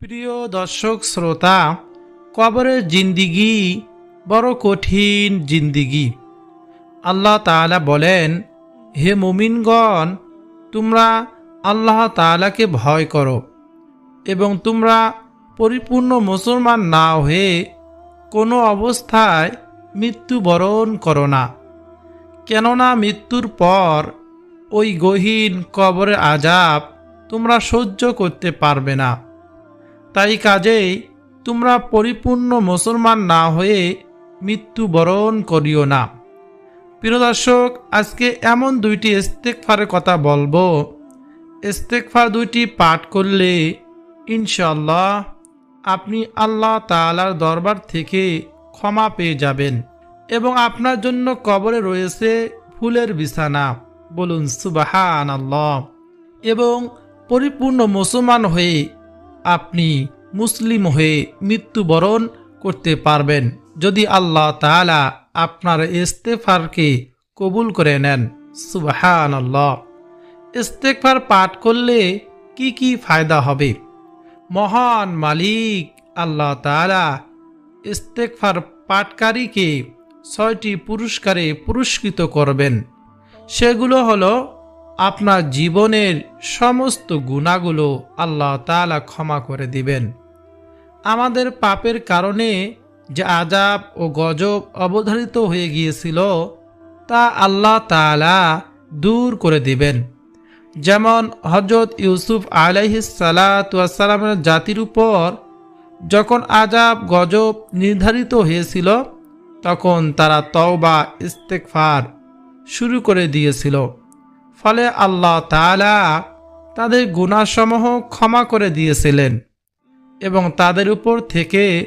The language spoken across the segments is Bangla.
প্রিয় দর্শক শ্রোতা কবরের জিন্দিগি বড় কঠিন জিন্দিগি। আল্লাহ তাআলা বলেন, হে মুমিনগণ, তোমরা আল্লাহ তাআলাকে ভয় করো এবং তোমরা পরিপূর্ণ মুসলমান না হয়ে কোনো অবস্থায় মৃত্যুবরণ করো না। কেননা মৃত্যুর পর ওই গহীন কবরের আজাব তোমরা সহ্য করতে পারবে না। তাই কাজেই তোমরা পরিপূর্ণ মুসলমান না হয়ে মৃত্যুবরণ করিও না। প্রিয় দর্শক, আজকে এমন দুইটি ইস্তেকফারের কথা বলব। ইস্তেকফার দুইটি পাঠ করলে ইনশাল্লাহ আপনি আল্লাহ তাআলার দরবার থেকে ক্ষমা পেয়ে যাবেন এবং আপনার জন্য কবরে রয়েছে ফুলের বিছানা। বলুন সুবাহান আল্লাহ এবং পরিপূর্ণ মুসলমান হয়ে আপনি মুসলিম হয়ে মৃত্যুবরণ করতে পারবেন যদি আল্লাহ তাআলা আপনার ইস্তেফারকে কবুল করে নেন। সুবাহান আল্লাহ ইস্তেকফার পাঠ করলে কি কি ফায়দা হবে? মহান মালিক আল্লাহ তাআলা ইস্তেকফার পাঠকারীকে ছয়টি পুরস্কারে পুরস্কৃত করবেন। সেগুলো হলো আপনার জীবনের সমস্ত গুণাগুলো আল্লাহ তাআলা ক্ষমা করে দিবেন। আমাদের পাপের কারণে যে আজাব ও গজব অবধারিত হয়ে গিয়েছিল, তা আল্লাহ তাআলা দূর করে দিবেন। যেমন হজরত ইউসুফ আলাইহিসালামের জাতির উপর যখন আজাব গজব নির্ধারিত হয়েছিল, তখন তারা তওবা ইস্তেকফার শুরু করে দিয়েছিল। ফলে আল্লাহ তাআলা তাদের গুণাসমূহ ক্ষমা করে দিয়েছিলেন এবং তাদের উপর থেকে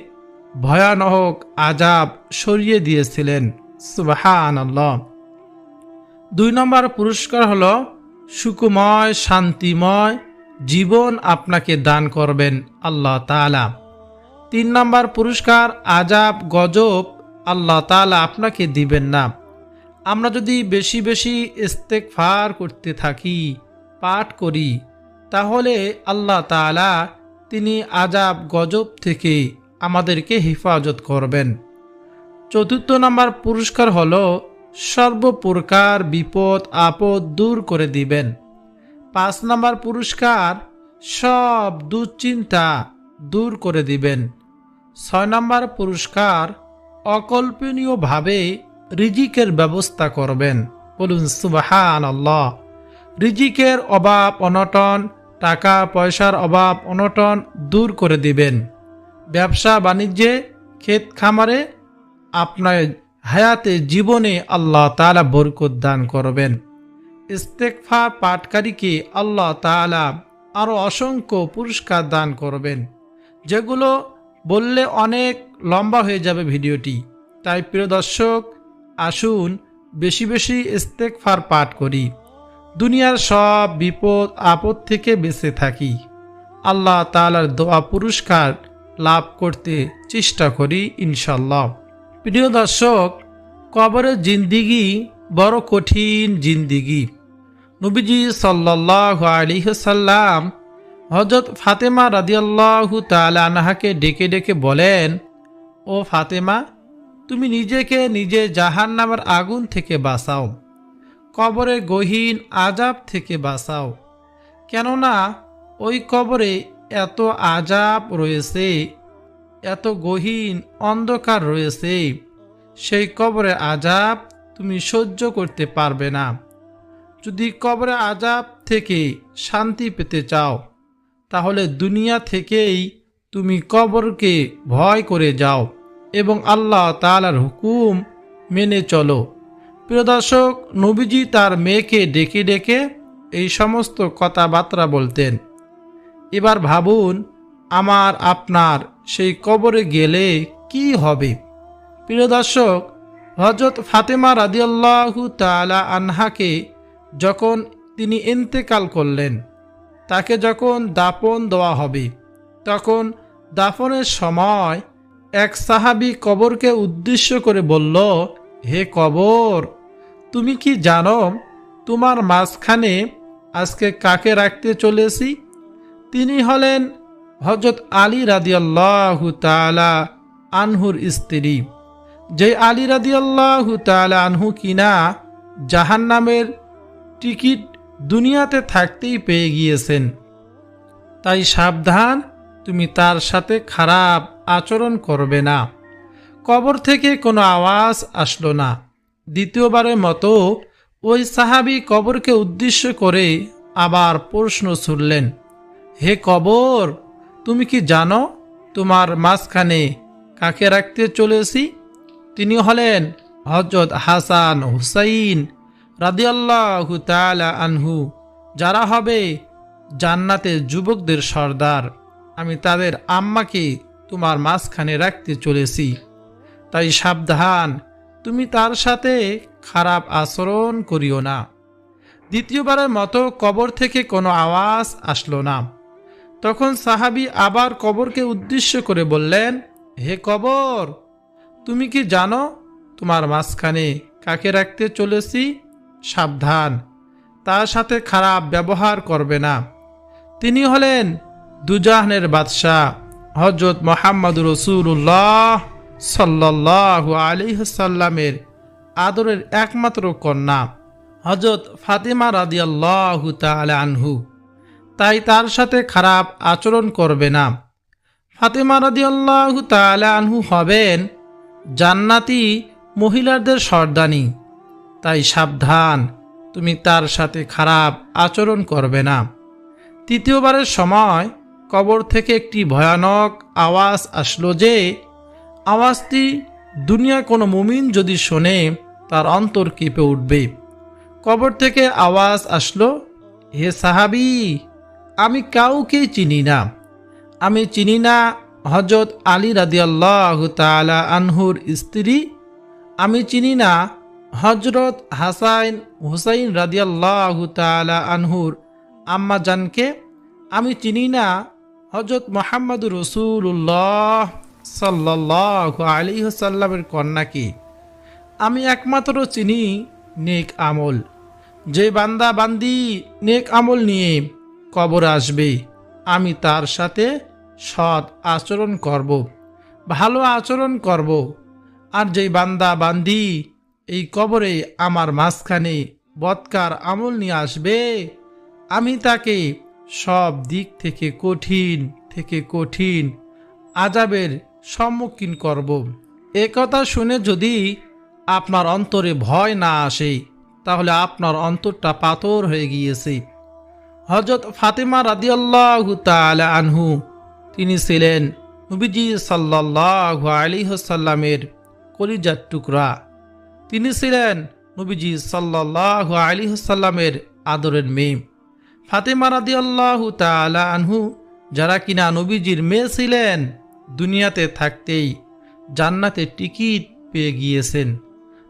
ভয়ানক আজাব সরিয়ে দিয়েছিলেন। সুবাহান আল্লাহ দুই নম্বর পুরস্কার হলো সুকুময় শান্তিময় জীবন আপনাকে দান করবেন আল্লাহ তাআলা। তিন নম্বর পুরস্কার আজাব গজব আল্লাহ তাআলা আপনাকে দিবেন না। আমরা যদি বেশি বেশি ইস্তেকফার করতে থাকি, পাঠ করি, তাহলে আল্লাহ তাআলা তিনি আজাব গজব থেকে আমাদেরকে হেফাজত করবেন। চতুর্থ নম্বর পুরস্কার হলো সর্বপ্রকার বিপদ আপদ দূর করে দিবেন। পাঁচ নম্বর পুরস্কার, সব দুশ্চিন্তা দূর করে দিবেন। ছয় নম্বর পুরস্কার, অকল্পনীয়ভাবে রিজিকের ব্যবস্থা করবেন। বলুন সুবাহান আল্লাহ রিজিকের অভাব, অনটন, টাকা, পয়সার অভাব, অনটন দূর করে দিবেন। ব্যবসা, বাণিজ্যে, ক্ষেত খামারে আপনার হায়াতে জীবনে আল্লাহ তাআলা বরকত দান করবেন। ইস্তেকফা পাটকারীকে আল্লাহ তাআলা আরও অসংখ্য পুরস্কার দান করবেন। যেগুলো বললে অনেক লম্বা হয়ে যাবে ভিডিওটি। তাই প্রিয় দর্শক আসুন, বেশি বেশি ইস্তেকফার পাঠ করি। দুনিয়ার সব বিপদ, আপদ থেকে বেঁচে থাকি। আল্লাহ তাআলার দোয়া পুরস্কার লাভ করতে চেষ্টা করি ইনশাল্লাহ প্রিয় দর্শক, কবরের জিন্দিগি বড় কঠিন জিন্দিগি। নবীজি সাল্লাহ আলিহসাল্লাম হজরত ফাতেমা রাদিয়াল্লাহু তাআলা আনহাকে ডেকে ডেকে বলেন, ও ফাতেমা তুমি নিজেকে নিজে জাহান নামের আগুন থেকে বাঁচাও কবরে গহীন আজাব থেকে বাঁচাও। কেননা ওই কবরে এত আজাব রয়েছে, এত গহীন অন্ধকার রয়েছে, সেই কবরে আজাব তুমি সহ্য করতে পারবে না। যদি কবরে আজাব থেকে শান্তি পেতে চাও, তাহলে দুনিয়া থেকেই তুমি কবরকে ভয় করে যাও। এবং আল্লাহ তাআলার হুকুম মেনে চলো। প্রিয় দর্শক, নবীজি তার মেয়েকে ডেকে ডেকে এই সমস্ত কথাবার্তা বলতেন। এবার ভাবুন, আমার, আপনার সেই কবরে গেলে কি হবে? প্রিয় দর্শক হজরত ফাতেমা রাদিয়াল্লাহু তাআলা আনহাকে যখন তিনি ইন্তেকাল করলেন, তাকে যখন দাপন দেওয়া হবে, তখন দাফনের সময় এক সাহাবি কবরকে উদ্দেশ্য করে বলল, হে কবর, তুমি কি জানো তোমার মাঝখানে আজকে কাকে রাখতে চলেছি? তিনি হলেন হজরত আলী রাদিয়াল্লাহু তাআলা আনহুর স্ত্রী। যে আলী রাদিয়াল্লাহু তাআলা আনহু কিনা জাহান্নামের টিকিট দুনিয়াতে থাকতেই পেয়ে গিয়েছেন। তাই সাবধান তুমি তার সাথে খারাপ আচরণ করবে না। কবর থেকে কোনো আওয়াজ আসলো না। দ্বিতীয়বারের মতো ওই সাহাবি কবরকে উদ্দেশ্য করে আবার প্রশ্ন ছুড়লেন, হে কবর, তুমি কি জানো তোমার মাঝখানে কাকে রাখতে চলেছি? তিনি হলেন হজরত হাসান হুসাইন রাদিয়াল্লাহু তাআলা আনহু, যারা হবে জান্নাতের যুবকদের সর্দার। আমি তাদের আম্মাকে তোমার মাঝখানে রাখতে চলেছি। তাই সাবধান, তুমি তার সাথে খারাপ আচরণ করিও না। দ্বিতীয়বারের মতো কবর থেকে কোনো আওয়াজ আসলো না। তখন সাহাবি আবার কবরকে উদ্দেশ্য করে বললেন, হে কবর, তুমি কি জানো তোমার মাঝখানে কাকে রাখতে চলেছি? সাবধান, তার সাথে খারাপ ব্যবহার করবে না। তিনি হলেন দুজাহানের বাদশাহ হজরত মোহাম্মদ রসুল্লাহ সাল্লাহ আলিহাল্লামের আদরের একমাত্র কন্যা হজরত ফাতেমা রাদিয়াল্লাহু তাআলা আনহু। তাই তার সাথে খারাপ আচরণ করবে না। ফাতেমা রাদিয়াল্লাহু তাআলা আনহু হবেন জান্নাতি মহিলাদের সর্দানি। তাই সাবধান, তুমি তার সাথে খারাপ আচরণ করবে না। তৃতীয়বারের সময় কবর থেকে একটি ভয়ানক আওয়াজ আসলো যে, আওয়াজটি দুনিয়া কোনো মুমিন যদি শোনে, তার অন্তর কেঁপে উঠবে। কবর থেকে আওয়াজ আসলো, হে সাহাবি, আমি কাউকে চিনি না। আমি চিনি না হজরত আলী রাদিয়াল্লাহ তালা আনহুর স্ত্রী। আমি চিনি না হজরত হাসাইন হুসাইন রাদিয়াল্লাহ তালা আনহুর আম্মা জানকে আমি চিনি না হজরত মোহাম্মদ রসুল্লাহ সাল্লাহ আলী সাল্লামের কন্যাকে আমি একমাত্র চিনি, নেক আমল। যে বান্দা বান্দি নেক আমল নিয়ে কবর আসবে, আমি তার সাথে সৎ আচরণ করব, ভালো আচরণ করব। আর যেই বান্দা বান্দি এই কবরে আমার মাঝখানে বৎকার আমল নিয়ে আসবে, আমি তাকে সব দিক থেকে কঠিন থেকে কঠিন আজাবের সম্মুখীন করব। এ কথা শুনে যদি আপনার অন্তরে ভয় না আসে, তাহলে আপনার অন্তরটা পাথর হয়ে গিয়েছে। হজরত ফাতেমা রাদিয়াল্লাহু তাআলা আনহু, তিনি ছিলেন নবীজি সাল্লাল্লাহু আলী সাল্লামের কলিজার টুকরা। তিনি ছিলেন নবীজি সাল্লাল্লাহু আলী সাল্লামের আদরের মেয়ে। ফাতেমা রাদিয়াল্লাহু তাআলা আনহু, যারা কিনা নবীজির মেয়ে ছিলেন, দুনিয়াতে থাকতেই জান্নাতে টিকিট পেয়ে গিয়েছেন।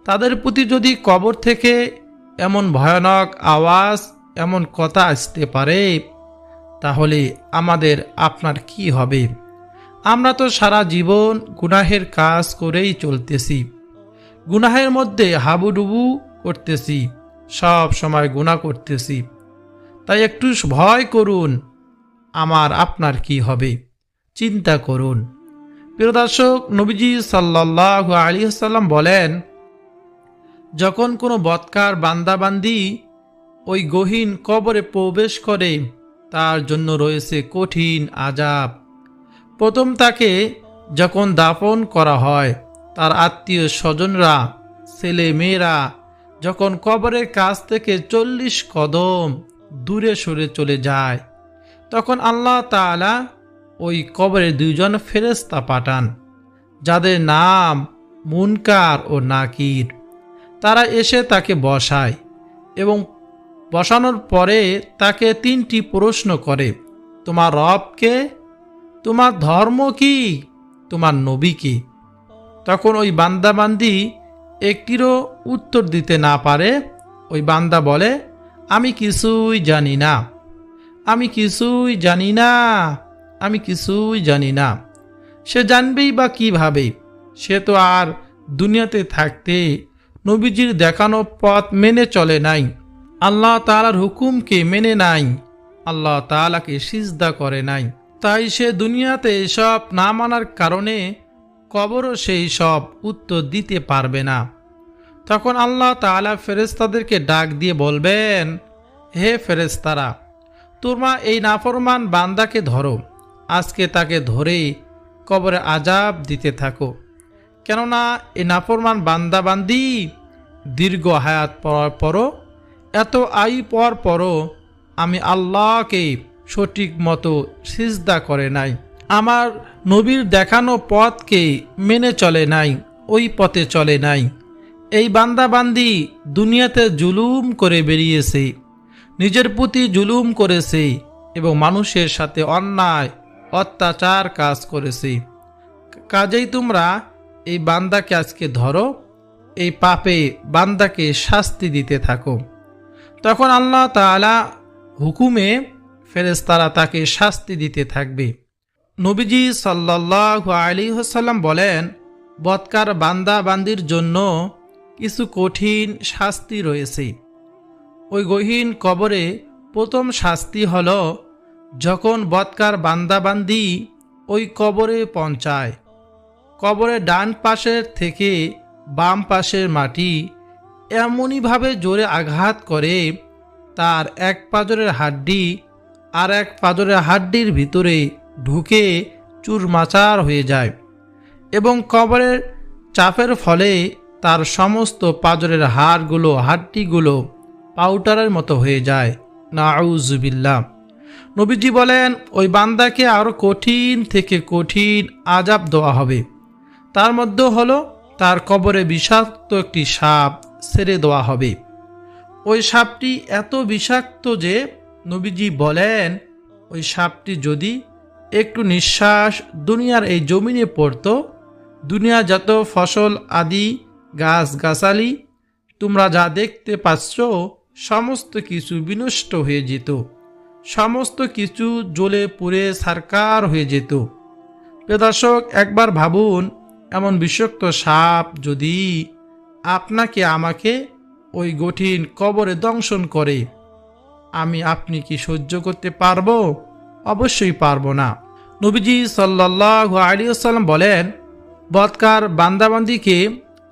তাদের প্রতি যদি কবর থেকে এমন ভয়ানক আওয়াজ, এমন কথা আসতে পারে, তাহলে আমাদের আপনার কি হবে? আমরা তো সারা জীবন গুনাহের কাজ করেই চলতেছি। গুনাহের মধ্যে হাবুডুবু করতেছি, সব সময় গুনাহ করতেছি। তাই একটু ভয় করুন। আমার আপনার কি হবে? চিন্তা করুন। প্রিয় দর্শক, নবীজি সাল্লাহ আলী সাল্লাম বলেন, যখন কোনো বৎকার বান্দাবান্দি ওই গহীন কবরে প্রবেশ করে, তার জন্য রয়েছে কঠিন আজাব প্রথম তাকে যখন দাফন করা হয়, তার আত্মীয় স্বজনরা ছেলে মেয়েরা যখন কবরের কাছ থেকে চল্লিশ কদম দূরে সরে চলে যায়। তখন আল্লাহ তাআলা ওই কবরে দুজন ফেরেস্তা পাঠান, যাদের নাম মুনকার ও নাকির। তারা এসে তাকে বসায় এবং বসানোর পরে তাকে তিনটি প্রশ্ন করে, তোমার রবকে তোমার ধর্ম কি? তোমার নবী কি? তখন ওই বান্দাবান্দি একটিরও উত্তর দিতে না পারে, ওই বান্দা বলে আমি কিছুই জানি না। আমি কিছুই জানি না। আমি কিছুই জানি না। সে জানবেই বা কীভাবে। সে তো আর দুনিয়াতে থাকতে নবীজির দেখানো পথ মেনে চলে নাই। আল্লাহ তালার হুকুমকে মেনে নাই। আল্লাহ তালাকে সিজদা করে নাই। তাই সে দুনিয়াতে এসব না মানার কারণে কবরও সেই সব উত্তর দিতে পারবে না। তখন আল্লাহ তাআলা ফেরেস্তাদেরকে ডাক দিয়ে বলবেন, হে ফেরেস্তারা তোমরা এই নাফরমান বান্দাকে ধরো। আজকে তাকে ধরে কবরে আজাব দিতে থাকো। কেননা এই নাফরমান বান্দা বান্দি দীর্ঘ হায়াত পড়ার পরও, এত আয়ু পর পরও আমি আল্লাহকে সঠিক মতো সিজদা করে নাই। আমার নবীর দেখানো পথকে মেনে চলে নাই, ওই পথে চলে নাই। এই বান্দাবান্দি দুনিয়াতে জুলুম করে বেরিয়েছে, নিজের প্রতি জুলুম করেছে এবং মানুষের সাথে অন্যায়, অত্যাচার কাজ করেছে। কাজেই তোমরা এই বান্দাকে আজকে ধরো, এই পাপে বান্দাকে শাস্তি দিতে থাকো। তখন আল্লাহ তাআলা হুকুমে ফেরেস্তারা তাকে শাস্তি দিতে থাকবে। নবীজি সাল্লাহ আলী হাসাল্লাম বলেন, বৎকার বান্দা বান্দির জন্য কিছু কঠিন শাস্তি রয়েছে। ওই গহীন কবরে প্রথম শাস্তি হল, যখন বৎকার বান্দাবান্দি ওই কবরে পৌঁছায়। কবরের ডান পাশের থেকে বাম পাশের মাটি এমনইভাবে জোরে আঘাত করে, তার এক পাজরের হাড্ডি আর এক পাজরের হাড্ডির ভিতরে ঢুকে চুরমাচার হয়ে যায় এবং কবরের চাপের ফলে তার সমস্ত পাজরের হাড়গুলো, হাড্ডিগুলো পাউডারের মতো হয়ে যায়। নাউজুবিল্লা নবীজি বলেন, ওই বান্দাকে আরও কঠিন থেকে কঠিন আজাব দেওয়া হবে। তার মধ্যে হলো, তার কবরে বিষাক্ত একটি সাপ ছেড়ে দেওয়া হবে। ওই সাপটি এত বিষাক্ত যে নবীজি বলেন, ওই সাপটি যদি একটু নিঃশ্বাস দুনিয়ার এই জমিনে পড়তো, দুনিয়া যত ফসল আদি গাছ গাছালি তোমরা যা দেখতে পাচ্ছ, সমস্ত কিছু বিনষ্ট হয়ে যেত। সমস্ত কিছু জ্বলে পুড়ে সারকার হয়ে যেত। প্রদর্শক একবার ভাবুন, এমন বিষাক্ত সাপ যদি আপনাকে, আমাকে ওই কঠিন কবরে দংশন করে, আমি আপনি কি সহ্য করতে পারব? অবশ্যই পারব না। নবীজি সাল্লাহ আলিয়াল্লাম বলেন, বৎকার বান্দাবান্দিকে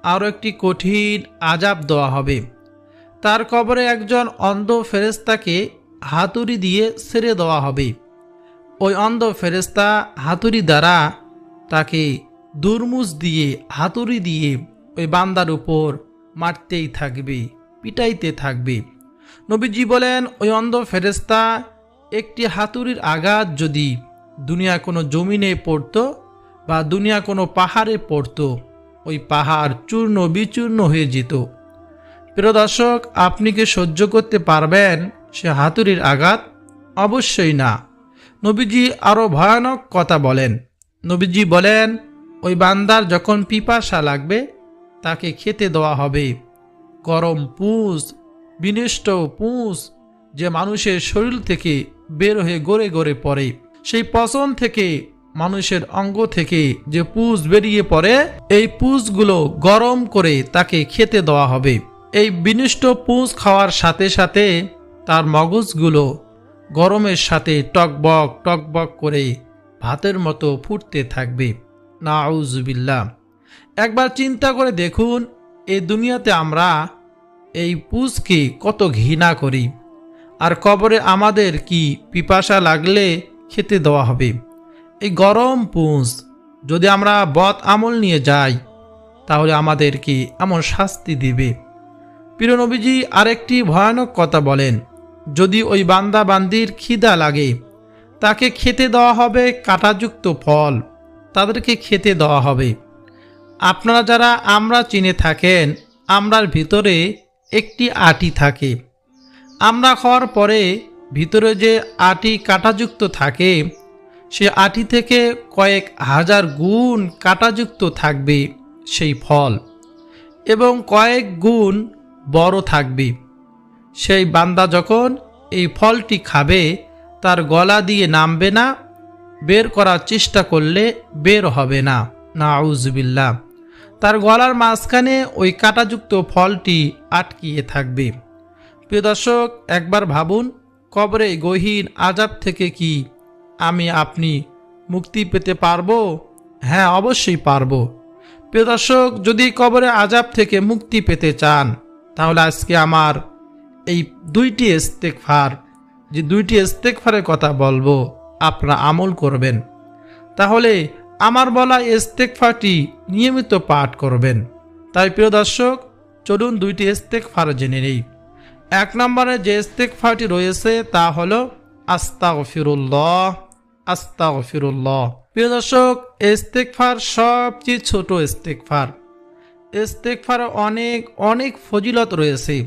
আরও একটি কঠিন আজাব দেওয়া হবে। তার কবরে একজন অন্ধ ফেরেস্তাকে হাতুড়ি দিয়ে ছেড়ে দেওয়া হবে। ওই অন্ধ ফেরেস্তা হাতুড়ি দ্বারা তাকে দুর্মুজ দিয়ে, হাতুড়ি দিয়ে ওই বান্দার উপর মারতেই থাকবে, পিটাইতে থাকবে। নবীজি বলেন, ওই অন্ধ ফেরেস্তা একটি হাতুড়ির আঘাত যদি দুনিয়া কোনো জমিনে পড়তো বা দুনিয়া কোনো পাহাড়ে পড়তো ওই পাহাড় চূর্ণ বিচূর্ণ হয়ে যেত। প্রিয় দর্শক, আপনি কি সহ্য করতে পারবেন সে হাতুড়ির আঘাত? অবশ্যই না। নবীজি আরও ভয়ানক কথা বলেন। নবীজি বলেন, ওই বান্দার যখন পিপাসা লাগবে, তাকে খেতে দেওয়া হবে। গরম পুঁজ, বিনিষ্ট পুঁজ, যে মানুষের শরীর থেকে বের হয়ে গড়ে গড়ে পড়ে, সেই পচন থেকে মানুষের অঙ্গ থেকে যে পুঁজ বেরিয়ে পড়ে, এই পুঁজগুলো গরম করে তাকে খেতে দেওয়া হবে। এই বিনিষ্ট পুঁজ খাওয়ার সাথে সাথে তার মগজগুলো গরমের সাথে টকবক টকবক করে ভাতের মতো ফুটতে থাকবে। নাউজুবিল্লা একবার চিন্তা করে দেখুন এই দুনিয়াতে আমরা এই পুজকে কত ঘৃণা করি। আর কবরে আমাদের কি পিপাসা লাগলে খেতে দেওয়া হবে? এই গরম পুঁজ যদি আমরা বদ আমল নিয়ে যাই, তাহলে আমাদেরকে এমন শাস্তি দিবে। নবীজি আরেকটি ভয়ানক কথা বলেন, যদি ওই বান্দা বান্দির খিদা লাগে, তাকে খেতে দেওয়া হবে কাটাযুক্ত ফল, তাদেরকে খেতে দেওয়া হবে। আপনারা যারা আমরা চিনে থাকেন, আমরার ভিতরে একটি আটি থাকে। আমরা খাওয়ার পরে ভিতরে যে আটি কাটাযুক্ত থাকে সে আটি থেকে কয়েক হাজার গুণ কাটাযুক্ত থাকবে সেই ফল, এবং কয়েক গুণ বড় থাকবে। সেই বান্দা যখন এই ফলটি খাবে, তার গলা দিয়ে নামবে না, বের করার চেষ্টা করলে বের হবে না। না আউজবিল্লা তার গলার মাঝখানে ওই কাটাযুক্ত ফলটি আটকিয়ে থাকবে। প্রিয় দর্শক, একবার ভাবুন, কবরে গহীন আজাব থেকে কি আমি আপনি মুক্তি পেতে পারব? হ্যাঁ অবশ্যই পারব। প্রিয় দর্শক, যদি কবরে আজাব থেকে মুক্তি পেতে চান, তাহলে আজকে আমার এই দুইটি ইস্তেকফার যে দুইটি ইস্তেকফারের কথা বলব, আপনারা আমল করবেন। তাহলে আমার বলা ইস্তেকফারটি নিয়মিত পাঠ করবেন। তাই প্রিয় দর্শক, চলুন দুইটি ইস্তেকফার জেনে নেই। এক নম্বরে যে ইস্তেকফারটি রয়েছে তা হলো আস্তা ফিরুল্লাহ আস্তা ফিরুল্লাহ প্রিয় দর্শক ইস্তেকফার সবচেয়ে ছোট ইস্তেকফার ইস্তেকফার অনেক অনেক ফজিলত রয়েছে।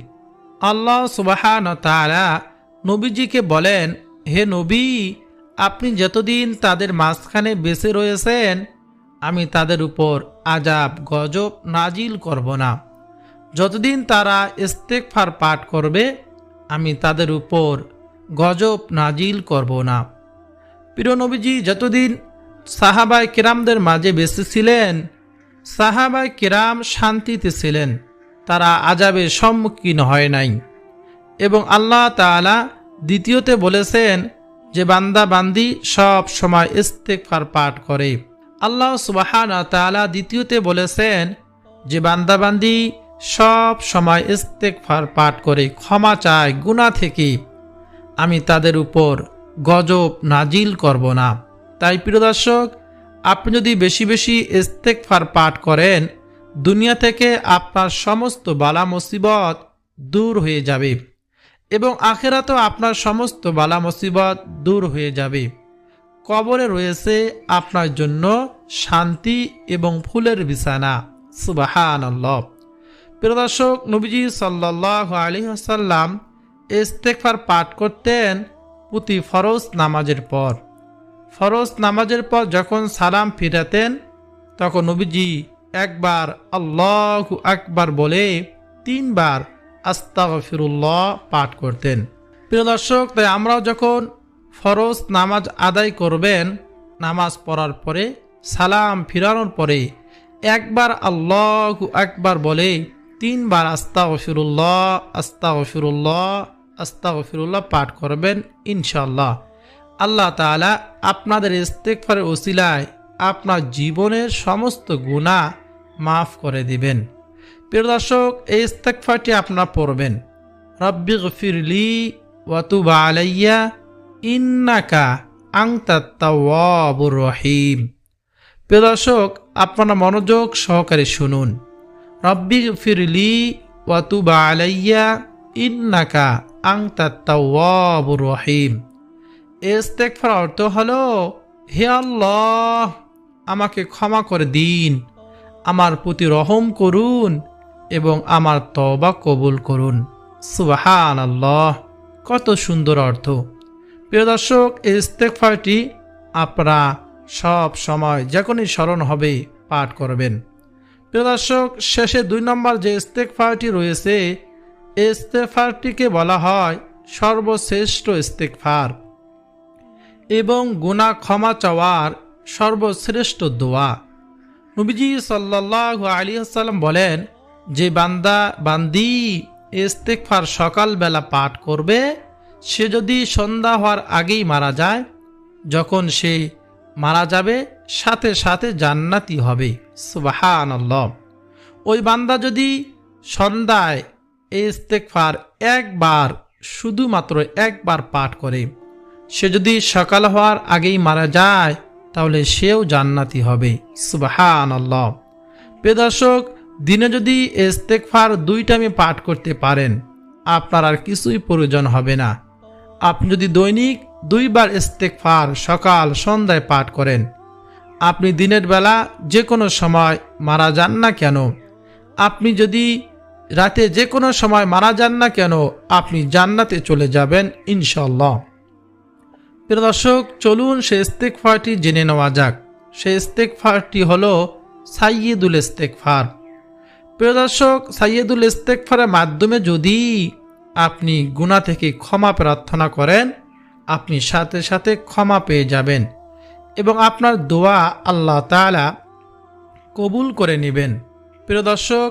আল্লাহ সুবাহান তারা নবীজিকে বলেন, হে নবী, আপনি যতদিন তাদের মাঝখানে বেঁচে রয়েছেন, আমি তাদের উপর আজাব গজব নাজিল করব না। যতদিন তারা ইস্তেকফার পাঠ করবে, আমি তাদের উপর গজব নাজিল করব না। প্রিয় নবীজি, যতদিন সাহাবাই কেরামদের মাঝে বেঁচে ছিলেন সাহাবাই কেরাম শান্তিতে ছিলেন, তারা আজাবের সম্মুখীন হয় নাই। এবং আল্লাহ তাআলা দ্বিতীয়তে বলেছেন যে, বান্দা বান্দি সব সময় ইস্তেকফার পাঠ করে। আল্লাহ সুবাহান তাআলা দ্বিতীয়তে বলেছেন যে, বান্দা বান্দি সব সময় ইস্তেকফার পাঠ করে, ক্ষমা চায় গুণা থেকে। আমি তাদের উপর গজব নাজিল করব না। তাই প্রিয় দর্শক, আপনি যদি বেশি বেশি ইস্তেকফার পাঠ করেন, দুনিয়া থেকে আপনার সমস্ত বালা মুসিবত দূর হয়ে যাবে এবং আখেরাতেও আপনার সমস্ত বালা মুসিবত দূর হয়ে যাবে। কবরে রয়েছে আপনার জন্য শান্তি এবং ফুলের বিছানা। সুবাহান প্রিয় দর্শক, নবীজি সাল্লাহ আলী আসাল্লাম ইস্তেকফার পাঠ করতেন প্রতি ফরজ নামাজের পর। ফরজ নামাজের পর যখন সালাম ফিরাতেন, তখন নবীজি একবার আল্লাহ আকবার বলে তিনবার আস্তাগফিরুল্লাহ পাঠ করতেন। প্রিয় দর্শক, তাই আমরাও যখন ফরজ নামাজ আদায় করবেন, নামাজ পড়ার পরে, সালাম ফিরানোর পরে একবার আল্লাহ আকবার বলে তিনবার আস্তা গফিরুল্লাহ আস্তা গফিরুল্লাহ আস্তা গফিরুল্লাহ পাঠ করবেন ইনশাল্লাহ আল্লাহ তাআলা আপনাদের ইস্তেকফারের ওসিলায় আপনার জীবনের সমস্ত গুণা মাফ করে দিবেন। প্রিয় দর্শক, এই ইস্তেকফারটি আপনারা পড়বেন। রব্বি গফিরলি ওয়াতুবা আলাইয়া ইন্নাকা আংতাত্তাওয়াবুর রহিম। প্রিয় দর্শক, আপনারা মনোযোগ সহকারে শুনুন। রব্বি ফিরলি ওয়াতুবা আলাইয়া ইন্নাকা আংতাত্তাওয়াবুর রহিম। ইস্তেকফার অর্থ হলো, হে আল্লাহ, আমাকে ক্ষমা করে দিন, আমার প্রতি রহম করুন এবং আমার তবা কবুল করুন। সুবাহান আল্লাহ কত সুন্দর অর্থ। প্রিয় দর্শক এই ইস্তেকফারটি আপনারা সব সময় যখনই স্মরণ হবে পাঠ করবেন। প্রিয় দর্শক, শেষে দুই নম্বর যে ইস্তেকফারটি রয়েছে এই ইস্তেকফারটিকে বলা হয় সর্বশ্রেষ্ঠ ইস্তেকফার এবং গুণা ক্ষমা চাওয়ার সর্বশ্রেষ্ঠ দোয়া। নবীজি সাল্লাহ আলী আসাল্লাম বলেন, যে বান্দা, বান্দি ইস্তেকফার সকালবেলা পাঠ করবে, সে যদি সন্ধ্যা হওয়ার আগেই মারা যায়, যখন সে মারা যাবে, সাথে সাথে জান্নাতি হবে। সুবাহান ওই বান্দা যদি সন্ধ্যায় এই ইস্তেকফার একবার, শুধুমাত্র একবার পাঠ করে। সে যদি সকাল হওয়ার আগেই মারা যায়, তাহলে সেও জান্নাতি হবে। সুবাহান আল্লাহ দর্শক, দিনে যদি ইস্তেকফার দুই টাইমে পাঠ করতে পারেন, আপনার আর কিছুই প্রয়োজন হবে না। আপনি যদি দৈনিক দুইবার ইস্তেকফার সকাল, সন্ধ্যায় পাঠ করেন, আপনি দিনের বেলা যে কোনো সময় মারা যান না কেন, আপনি যদি রাতে যে কোনো সময় মারা যান না কেন, আপনি জান্নাতে চলে যাবেন ইনশাল্লাহ প্রিয় দর্শক, চলুন সে ইস্তেকফারটি জেনে নেওয়া যাক। সে ইস্তেকফারটি হল সাইয়েদুল ইস্তেকফার প্রিয় দর্শক সাইয়েদুল ইস্তেকফারের মাধ্যমে যদি আপনি গুণা থেকে ক্ষমা প্রার্থনা করেন, আপনি সাথে সাথে ক্ষমা পেয়ে যাবেন এবং আপনার দোয়া আল্লাহ তালা কবুল করে নেবেন। প্রিয় দর্শক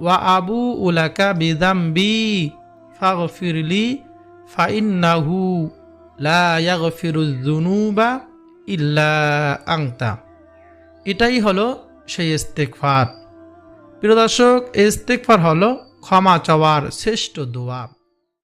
ওয়া আবু উলাকা বিদাম্বি ফাগফিরলি ফাইন্নাহু লা যুনুবা ইল্লা আংতা এটাই হলো সেই ইস্তেকফার প্রিয় দর্শক ইস্তেকফার হলো ক্ষমা চাওয়ার শ্রেষ্ঠ দোয়া।